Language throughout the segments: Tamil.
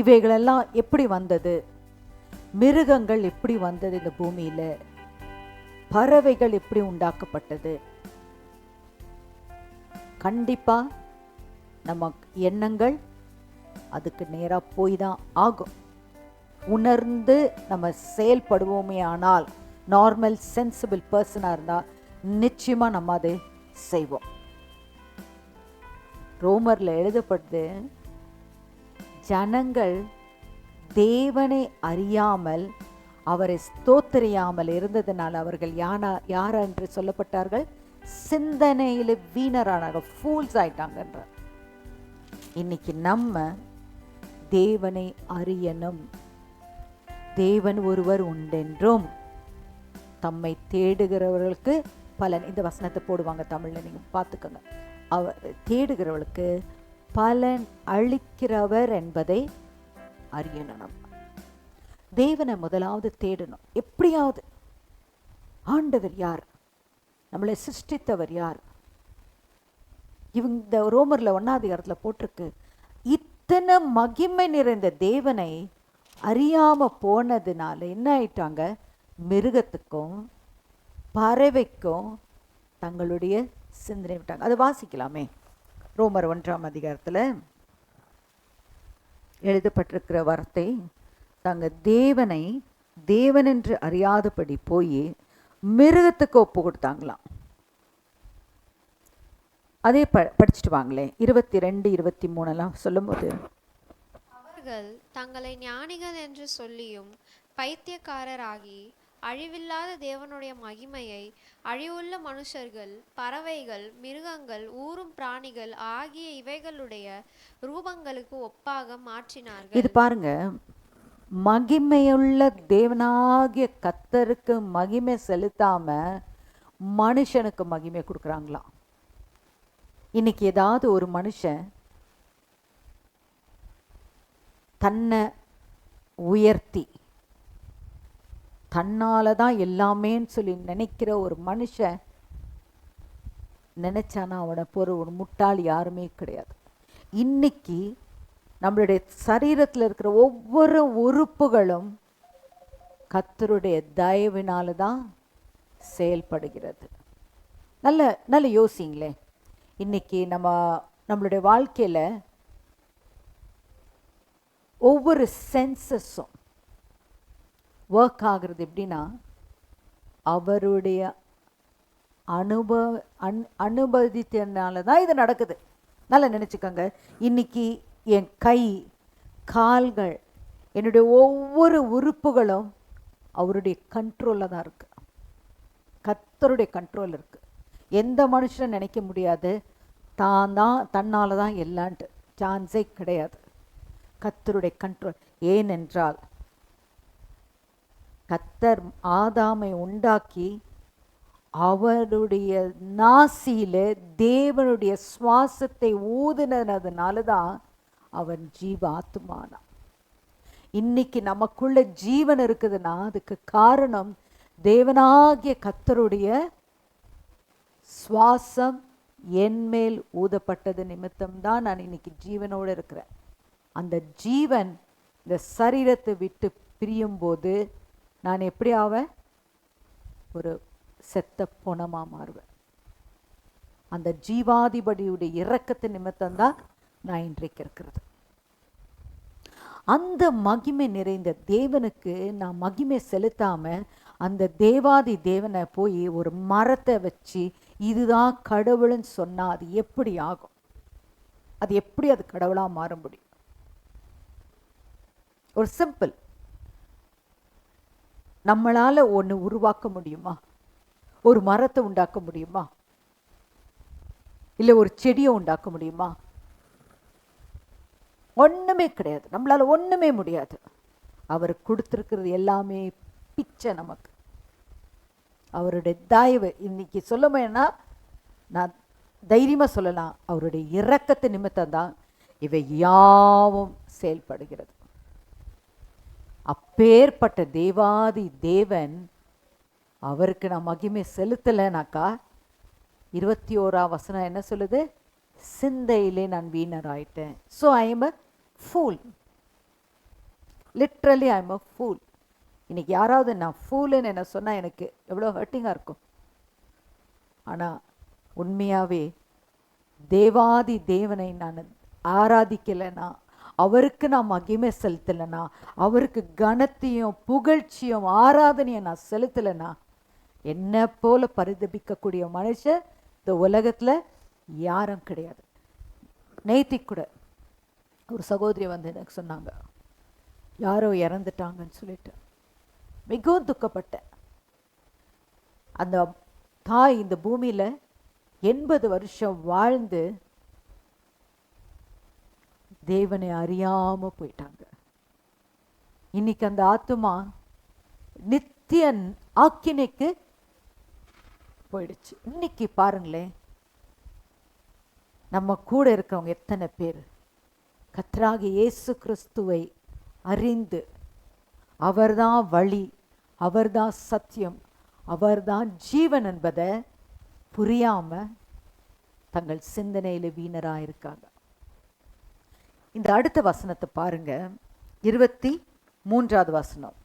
இவைகளெல்லாம் எப்படி வந்தது? மிருகங்கள் எப்படி வந்தது இந்த பூமியில்? பறவைகள் எப்படி உண்டாக்கப்பட்டது? கண்டிப்பாக நம்ம எண்ணங்கள் அதுக்கு நேராக போய் தான் ஆகும். உணர்ந்து நம்ம செயல்படுவோமே ஆனால் நார்மல் சென்சிபிள் பர்சனாக இருந்தால் நிச்சயமாக நம்ம அதை செய்வோம். ரோமரில் எழுதப்பட்டு ஜனங்கள் தேவனை அறியாமல் அவரை ஸ்தோத்தரியாமல் இருந்ததினால் அவர்கள் யானா யார் என்று சொல்லப்பட்டார்கள்? சிந்தனையில் வீணரானாங்க ஃபூல்ஸ் ஆயிட்டாங்கன்ற இன்னைக்கு நம்ம தேவனை அறியணும். தேவன் ஒருவர் உண்டென்றும் தம்மை தேடுகிறவர்களுக்கு பலன். இந்த வசனத்தை போடுவாங்க தமிழில் நீங்கள் பார்த்துக்கோங்க. அவ தேடுகிறவர்களுக்கு பலன் அளிக்கிறவர் என்பதை அறியணும். நம்ம தேவனை முதலாவது தேடணும். எப்படியாவது. ஆண்டவர் யார்? நம்மளை சிருஷ்டித்தவர் யார்? இவங்க இந்த ரோமர்ல ஒன்னாவது போட்டிருக்கு. இத்தனை மகிமை நிறைந்த தேவனை அறியாம போனதுனால என்ன ஆயிட்டாங்க? மிருகத்துக்கும் பறவைக்கும் தங்களுடைய சிந்தனை விட்டாங்க. அதை வாசிக்கலாமே. ரோமர் ஒன்றாம் அதிகாரத்துல எழுதப்பட்டிருக்கிற வார்த்தை தாங்கள் தேவனை தேவன் என்று அறியாதபடி போய் மிருகத்துக்கு ஒப்பு கொடுத்தாங்களாம். அதே ப படிச்சுட்டு வாங்களே இருபத்தி ரெண்டு இருபத்தி மூணெல்லாம் சொல்லும்போது அவர்கள் தங்களை ஞானிகள் என்று சொல்லியும் பைத்தியக்காரராகி அழிவில்லாத தேவனுடைய மகிமையை அழிவுள்ள மனுஷர்கள் பறவைகள் மிருகங்கள் ஊறும் பிராணிகள் ஆகிய இவைகளுடைய ரூபங்களுக்கு ஒப்பாக மாற்றினார்கள். இது பாருங்க மகிமையுள்ள தேவனாகிய கத்தருக்கு மகிமை செலுத்தாம மனுஷனுக்கு மகிமை கொடுக்குறாங்களாம் இன்னைக்கு ஏதாவது ஒரு மனுஷன் தன்னை உயர்த்தி தன்னால தான் எல்லாமேன்னு சொல்லி நினைக்கிற ஒரு மனுஷன் நினைச்சானா அவனை போற ஒரு முட்டாள் யாருமே கிடையாது. இன்னைக்கு நம்மளுடைய சரீரத்தில் இருக்கிற ஒவ்வொரு உறுப்புகளும் கத்தருடைய தயவினால தான் செயல்படுகிறது. நல்ல நல்ல யோசிங்களே. இன்னைக்கு நம்ம நம்மளுடைய வாழ்க்கையில் ஒவ்வொரு சென்சஸும் ஒர்க் ஆகிறது எப்படின்னா அவருடைய அனுபவ அன் அனுபவித்தனால தான் இது நடக்குது. நல்லா நினச்சிக்கோங்க. இன்னைக்கு என் கை கால்கள் என்னுடைய ஒவ்வொரு உறுப்புகளும் அவருடைய கண்ட்ரோலில் தான் இருக்குது கத்தருடைய கண்ட்ரோல் இருக்குது எந்த மனுஷனும் நினைக்க முடியாது. தான் தான் தன்னால் தான் எல்லான்ட்டு. சான்ஸே கிடையாது. கத்தருடைய கண்ட்ரோல் ஏனென்றால் கத்தர் ஆதாமை உண்டாக்கி அவருடைய நாசியில தேவனுடைய சுவாசத்தை ஊதுனதுனால தான் அவன் ஜீவாத்மானான் இன்னைக்கு நமக்குள்ள ஜீவன் இருக்குதுன்னா அதுக்கு காரணம் தேவனாகிய கத்தருடைய சுவாசம் என்மேல் ஊதப்பட்டது நிமித்தம் தான் நான் இன்னைக்கு ஜீவனோடு இருக்கிறேன். அந்த ஜீவன் இந்த சரீரத்தை விட்டு பிரியும் போது நான் எப்படி ஆவேன்? ஒரு செத்த பொணமா மாறுவேன். அந்த ஜீவாதிபதியுடைய இறக்கத்து நிமித்தம் தான் நான் இன்றைக்கு இருக்கிறது. அந்த மகிமை நிறைந்த தேவனுக்கு நான் மகிமை செலுத்தாமல் அந்த தேவாதி தேவனை போய் ஒரு மரத்தை வச்சு இதுதான் கடவுள்னு சொன்னால் அது எப்படி ஆகும்? அது எப்படி அது கடவுளாக மாற முடியும்? ஒரு சிம்பிள். நம்மளால் ஒன்று உருவாக்க முடியுமா? ஒரு மரத்தை உண்டாக்க முடியுமா? இல்லை ஒரு செடியை உண்டாக்க முடியுமா? ஒன்றுமே கிடையாது. நம்மளால ஒன்றுமே முடியாது. அவர் கொடுத்துருக்கிறது எல்லாமே பிச்சை நமக்கு. அவருடைய தாய்வு இன்னைக்கு சொல்லணும்னா நான் தைரியமாக சொல்லலாம் அவருடைய இறக்கத்து நிமித்தம் தான் இவை யாவும் செயல்படுகிறது. அப்பேற்பட்ட தேவாதி தேவன் அவருக்கு நான் மகிமை செலுத்தலைனாக்கா இருபத்தி ஓரா வசனம் என்ன சொல்லுது? சிந்தையிலே நான் வீணர் ஆயிட்டேன் so I am a fool literally I am a fool இன்னைக்கு யாராவது நான் ஃபூலுன்னு என்ன சொன்னால் எனக்கு எவ்வளோ ஹர்ட்டிங்காக இருக்கும். ஆனால் உண்மையாகவே தேவாதி தேவனை நான் ஆராதிக்கலைன்னா அவருக்கு நான் மகிமை செலுத்தலைனா அவருக்கு கனத்தையும் புகழ்ச்சியும் ஆராதனையும் நான் செலுத்தலைனா என்ன போல பரிதபிக்கக்கூடிய மனுஷன் இந்த உலகத்தில் யாரும் கிடையாது. நேத்தி கூட ஒரு சகோதரி வந்து எனக்கு சொன்னாங்க யாரோ இறந்துட்டாங்கன்னு சொல்லிட்டு. மிகவும் துக்கப்பட்டேன். அந்த தாய் இந்த பூமியில் எண்பது வருஷம் வாழ்ந்து தேவனை அறியாம போயிட்டாங்க. இன்னைக்கு அந்த ஆத்துமா நித்திய ஆக்கினைக்கு போயிடுச்சு. இன்னைக்கு பாருங்களேன் நம்ம கூட இருக்கிறவங்க எத்தனை பேர்? கத்ராகி இயேசு கிறிஸ்துவை அறிந்து அவர்தான் வழி அவர்தான் சத்தியம் அவர்தான் ஜீவன் என்பதை புரியாம தங்கள் சிந்தனையில வீணராக இருக்காங்க இந்த அடுத்த வசனத்தை பாருங்க. இருபத்தி மூன்றாவது வசனம்.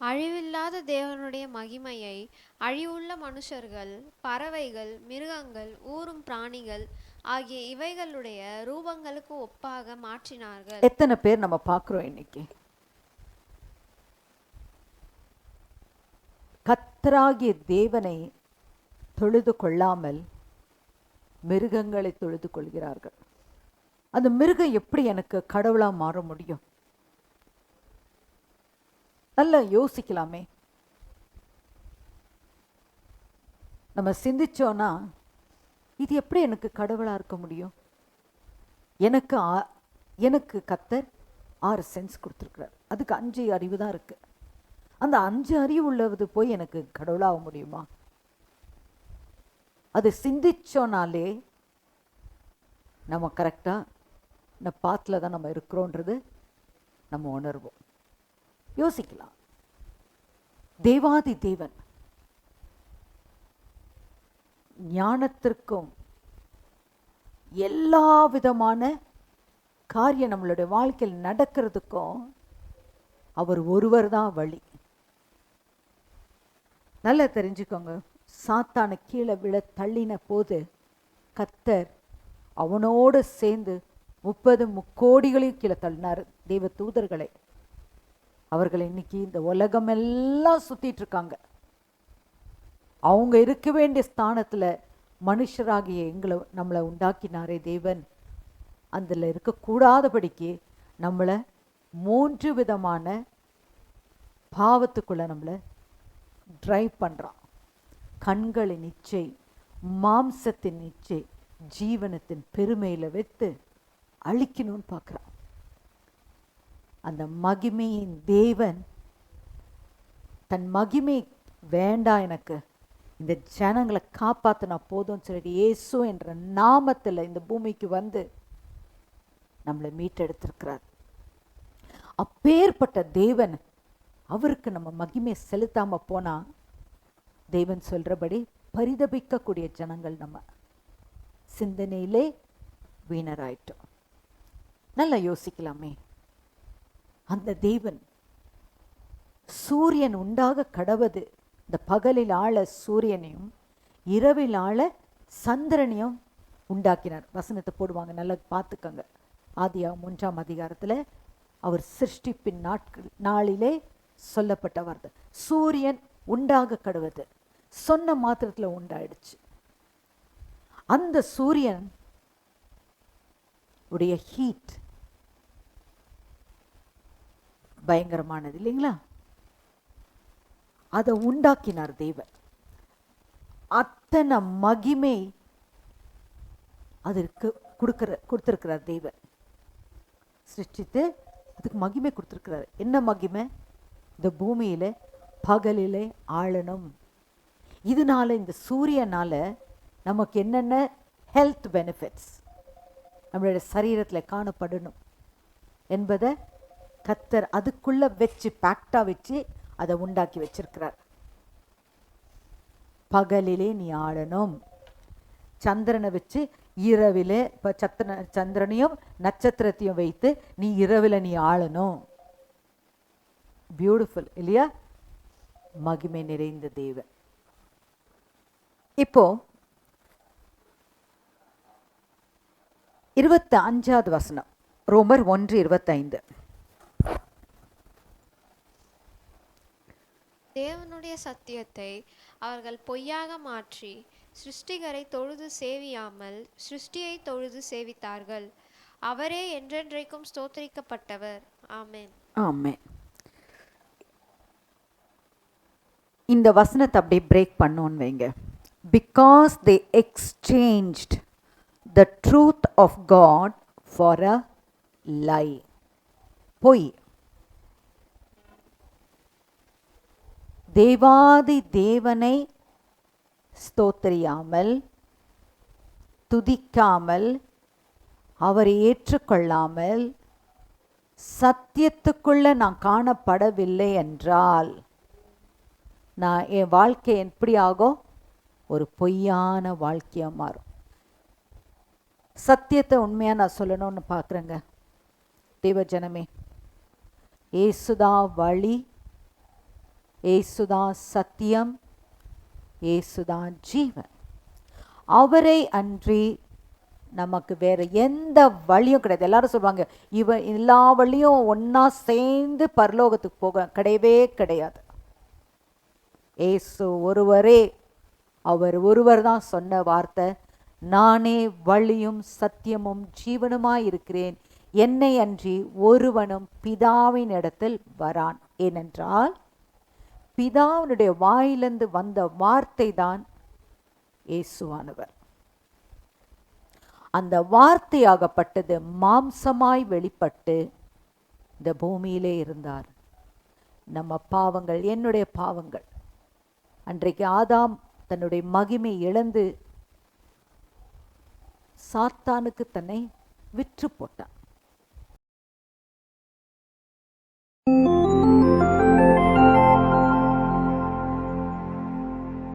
அழிவில்லாத தேவனுடைய மகிமையை அழிவுள்ள மனுஷர்கள் பறவைகள் மிருகங்கள் ஊரும் பிராணிகள் ஆகிய இவைகளுடைய ரூபங்களுக்கு ஒப்பாக மாற்றினார்கள். எத்தனை பேர் நம்ம பார்க்குறோம் இன்னைக்கு? கத்தராகிய தேவனை தொழுது கொள்ளாமல் மிருகங்களை தொழுது கொள்கிறார்கள். அந்த மிருகம் எப்படி எனக்கு கடவுளாக மாற முடியும்? நல்லா யோசிக்கலாமே. நம்ம சிந்திச்சோன்னா இது எப்படி எனக்கு கடவுளாக இருக்க முடியும்? எனக்கு ஆ- எனக்கு கத்தர் ஆறு சென்ஸ் கொடுத்துருக்குறார். அதுக்கு அஞ்சு அறிவு தான் இருக்கு. அந்த அஞ்சு அறிவு உள்ளது போய் எனக்கு கடவுளாக முடியுமா? அது சிந்திச்சோனாலே நம்ம கரெக்டாக இந்த பாத்தில் தான் நம்ம இருக்கிறோன்றது நம்ம உணர்வோம். யோசிக்கலாம். தேவாதி தேவன் ஞானத்திற்கும் எல்லா விதமான காரியம் நம்மளுடைய வாழ்க்கையில் நடக்கிறதுக்கும் அவர் ஒருவர் தான் வழி. நல்லா தெரிஞ்சுக்கோங்க. சாத்தானை கீழே விழ தள்ளின போது கத்தர் அவனோடு சேர்ந்து முப்பது முக்கோடிகளையும் கீழே தள்ளினார் தெய்வ தூதர்களை. அவர்கள் இன்னைக்கு இந்த உலகமெல்லாம் சுத்திட்டு இருக்காங்க அவங்க இருக்க வேண்டிய ஸ்தானத்துல மனுஷராகிய எங்களை நம்மளை உண்டாக்கினாரே தேவன். அதில் இருக்கக்கூடாதபடிக்கு நம்மளை மூன்று விதமான பாவத்துக்குள்ள நம்மளை ட்ரைவ் பண்ணுறான் கண்களின் இச்சை மாம்சத்தின் இச்சை ஜீவனத்தின் பெருமையில் வைத்து அழிக்கணும்னு பார்க்குறான். அந்த மகிமையின் தேவன் தன் மகிமை வேண்டாம் எனக்கு. இந்த ஜனங்களை காப்பாற்றினா போதும்னு சொல்லிட்டு இயேசு என்ற நாமத்தில் இந்த பூமிக்கு வந்து நம்மளை மீட்டெடுத்திருக்கிறார். அப்பேற்பட்ட தேவன் அவருக்கு நம்ம மகிமை செலுத்தாமல் போனால் தேவன் சொல்கிறபடி பரிதபிக்கக்கூடிய ஜனங்கள் நம்ம சிந்தனையிலே வீணராயிட்டோம். நல்லா யோசிக்கலாமே. அந்த தேவன் சூரியன் உண்டாக கடவது இந்த பகலில் ஆள சூரியனையும் இரவில் ஆள சந்திரனையும் உண்டாக்கினார். வசனத்தை போடுவாங்க நல்லா பார்த்துக்கங்க. ஆதியா மூன்றாம் அதிகாரத்துல அவர் சிருஷ்டிப்பின் நாட்கள் நாளிலே சொல்லப்பட்ட வார்த்தை சூரியன் உண்டாக கடவுது சொன்ன மாத்திரத்துல உண்டாயிடுச்சு. அந்த சூரியன் உடைய ஹீட் பயங்கரமானது இல்லைங்களா? அதை உண்டாக்கினார் தேவன். அத்தனை மகிமை அதற்கு கொடுக்குற கொடுத்துருக்கிறார் தேவன். சிருஷ்டித்து அதுக்கு மகிமை கொடுத்துருக்கிறார். என்ன மகிமை? இந்த பூமியில பகலிலே ஆளணும். இதனால இந்த சூரியனால் நமக்கு என்னென்ன ஹெல்த் பெனிஃபிட்ஸ் நம்மளோட சரீரத்தில் காணப்படணும் என்பதை கத்தர் அதுக்குள்ள வச்சு பேக்டா வச்சு அதை உண்டாக்கி வச்சிருக்கிறார். பகலிலே நீ ஆளணும். சந்திரனை வச்சு இரவிலே இப்போ சத்திர சந்திரனையும் நட்சத்திரத்தையும் வைத்து நீ இரவில் நீ ஆளணும். பியூட்டிஃபுல் இல்லையா? மகிமை நிறைந்த தேவன். இப்போ இருபத்தி அஞ்சாவது வசனம் ரோமர் ஒன்று இருபத்தைந்து. தேவனுடைய சத்தியத்தை அவர்கள் பொய்யாக மாற்றி சிருஷ்டிகரை தொழுது சேவியாமல் சிருஷ்டியை தொழுது சேவித்தார்கள். அவரே என்றென்றைக்கும் ஸ்தோத்திரிக்கப்பட்டவர். ஆமேன். ஆமே இந்த வசனத்தை அப்படியே பிரேக் பண்ணோன்னு வைங்க. Because they exchange the truth of God for a lie பொய். தேவாதி தேவனை ஸ்தோத்தரியாமல் துதிக்காமல் அவரை ஏற்றுக்கொள்ளாமல் சத்தியத்துக்குள்ளே நான் காணப்படவில்லை என்றால் நான் என் வாழ்க்கை எப்படி ஆகும்? ஒரு பொய்யான வாழ்க்கையாக மாறும். சத்தியத்தை உண்மையாக நான் சொல்லணும்னு பார்க்குறேங்க. தேவஜனமே ஏசுதா வழி ஏசுதான் சத்தியம் ஏசுதான் ஜீவன். அவரை அன்றி நமக்கு வேற எந்த வழியும் கிடையாது. எல்லாரும் சொல்லுவாங்க இவ எல்லா வழியும் ஒன்றா சேர்ந்து பரலோகத்துக்கு போக கிடையவே கிடையாது. ஏசு ஒருவரே அவர் ஒருவர் தான் சொன்ன வார்த்தை நானே வழியும் சத்தியமும் ஜீவனுமாய் இருக்கிறேன். என்னை அன்றி ஒருவனும் பிதாவின் இடத்தில் வரான். ஏனென்றால் பிதாவினுடைய வாயிலிருந்து வந்த வார்த்தை தான் இயேசுவானவர். அந்த வார்த்தையாகப்பட்டது மாம்சமாய் வெளிப்பட்டு இந்த பூமியிலே இருந்தார். நம்ம பாவங்கள் என்னுடைய பாவங்கள். அன்றைக்கு ஆதாம் தன்னுடைய மகிமை இழந்து சாத்தானுக்கு தன்னை விற்று போட்டான்.